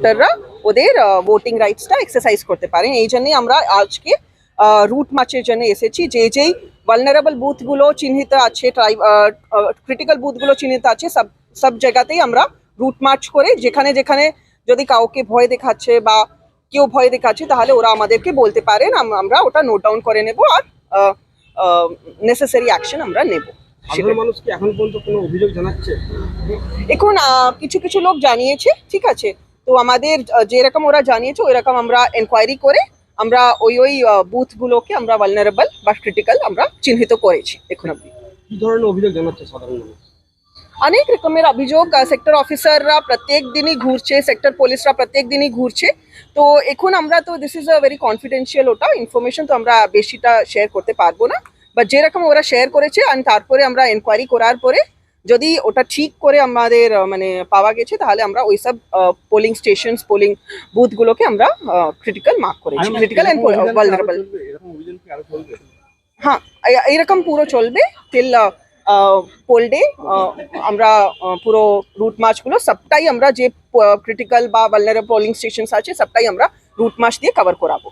ভোটাররা ওদের voting রাইটসটা exercise করতে পারেন। এই জন্যই আমরা আজকে রুট মার্চের জন্য এসেছি। যে যেই ভালনারেবল বুথগুলো চিহ্নিত আছে ট্রাইব ক্রিটিক্যাল বুথগুলো চিহ্নিত আছে সব সব জায়গাতেই আমরা রুট মার্চ করে যেখানে যেখানে যদি কাউকে ভয় দেখাচ্ছে বা কেউ ভয় দেখাচ্ছে তাহলে ওরা আমাদেরকে বলতে পারেন। আমরা ওটা নোট ডাউন করে নেব আর নেসেসারি অ্যাকশন আমরা নেব। সাধারণ এখন অভিযোগ জানাচ্ছে? এখন কিছু কিছু লোক জানিয়েছে ঠিক আছে। তো আমাদের যেরকম ওরা জানিয়েছে ওই রকম আমরা এনকোয়ারি করে আমরা ওই ওই বুথগুলোকে আমরা ভালনারেবল বা ক্রিটিক্যাল আমরা চিহ্নিত করেছি এখন অব্দি কি ধরনের অভিযোগ জানাচ্ছে সাধারণ অনেক রকমের অভিযোগ সেক্টর অফিসাররা প্রত্যেক দিনই ঘুরছে সেক্টর পুলিশরা প্রত্যেক দিনই ঘুরছে। তো এখন আমরা তো this is a very confidential ওটা ইনফরমেশন তো আমরা বেশিটা শেয়ার করতে পারব না। বাট যেরকম ওরা শেয়ার করেছে আর তারপরে আমরা এনকোয়ারি করার পরে যদি ওটা ঠিক করে আমাদের মানে পাওয়া গেছে তাহলে আমরা ওই সব পোলিং স্টেশন পোলিং বুথগুলোকে আমরা ক্রিটিক্যাল মার্ক করেছি। ক্রিটিক্যাল ভালনারেবল এরকম অভিযান চলবে? হ্যাঁ এইরকম পুরো চলবে টিল পোল ডে আমরা পুরো রুট মার্চগুলো সবটাই আমরা যে ক্রিটিক্যাল বা ভালনারেবল পোলিং স্টেশন আছে সবটাই আমরা রুট মার্চ দিয়ে কভার করাবো।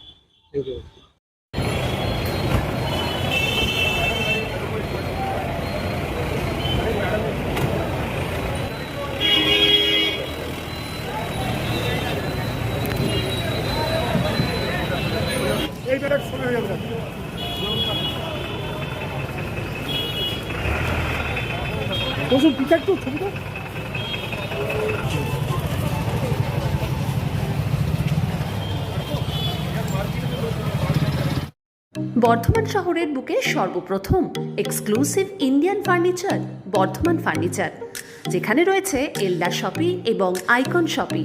থ্যাংক ইউ বর্ধমান শহরের বুকে সর্বপ্রথম exclusive Indian furniture, Bardhaman furniture, যেখানে রয়েছে এল্লা শপি এবং icon শপি।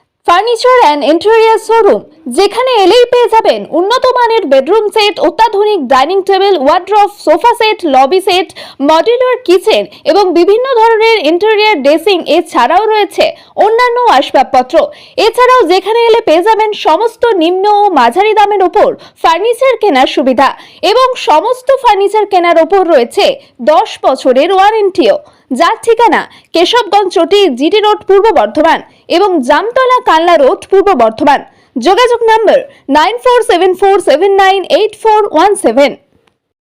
furniture and interior showroom, যেখানে এলেই পেয়ে যাবেন উন্নত মানের বেডরুম সেট, অত্যাধুনিক dining table wardrobe sofa set lobby set modular kitchen এবং বিভিন্ন ধরনের ইন্টেরিয়ার ড্রেসিং এছাড়াও রয়েছে। অন্যান্য আসবাবপত্র। এছাড়াও যেখানে এলে পেয়ে যাবেন সমস্ত নিম্ন ও মাঝারি দামের ওপর ফার্নিচার কেনার সুবিধা এবং সমস্ত ফার্নিচার কেনার ওপর রয়েছে দশ বছরের ওয়ারেন্টিও যার ঠিকানা কেশবগঞ্জ চটি, জিটি রোড, পূর্ব বর্ধমান। এবং জামতলা কাল্লা রোড, পূর্ব বর্ধমান। যোগাযোগ নম্বর nine four seven four seven nine eight four one seven.